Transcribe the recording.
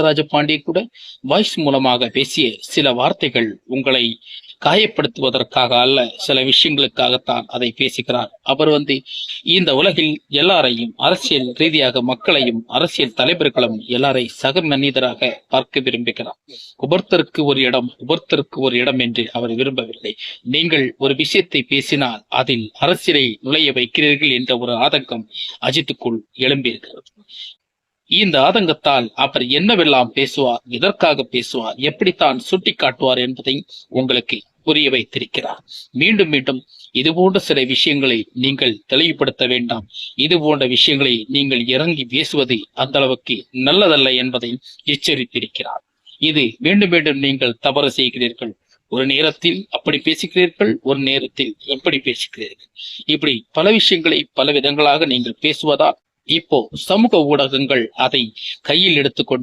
ராஜபாண்டிய கூட வாய்ஸ் மூலமாக பேசிய சில வார்த்தைகள் உங்களை காயப்படுத்துவதற்காக அல்ல சில விஷயங்களுக்காகத்தான் அதை பேசுகிறார். அவர் வந்து இந்த உலகில் எல்லாரையும் அரசியல் ரீதியாக மக்களையும் அரசியல் தலைவர்களும் எல்லாரை சக மனிதராக பார்க்க விரும்புகிறார். உபர்த்தருக்கு ஒரு இடம் உபர்த்தருக்கு ஒரு இடம் என்று அவர் விரும்பவில்லை. நீங்கள் ஒரு விஷயத்தை பேசினால் அதில் அரசியலை நுழைய வைக்கிறீர்கள் என்ற ஒரு ஆதங்கம் அஜித்துக்குள் எழும்பியிருக்கிறது. இந்த ஆதங்கத்தால் அவர் என்னவெல்லாம் பேசுவார் எதற்காக பேசுவார் எப்படித்தான் சுட்டி காட்டுவார் என்பதை உங்களுக்கு புரிய வைத்திருக்கிறார். மீண்டும் மீண்டும் இது போன்ற சில விஷயங்களை நீங்கள் தெளிவுபடுத்த வேண்டாம். இது போன்ற விஷயங்களை நீங்கள் இறங்கி பேசுவது அந்த அளவுக்கு நல்லதல்ல என்பதை எச்சரித்திருக்கிறார். இது மீண்டும் மீண்டும் நீங்கள் தவறு செய்கிறீர்கள். ஒரு நேரத்தில் அப்படி பேசுகிறீர்கள் ஒரு நேரத்தில் எப்படி பேசுகிறீர்கள். இப்படி பல விஷயங்களை பல விதங்களாக நீங்கள் பேசுவதால் இப்போ சமூக ஊடகங்கள் அதை கையில் எடுத்துக்கொண்டு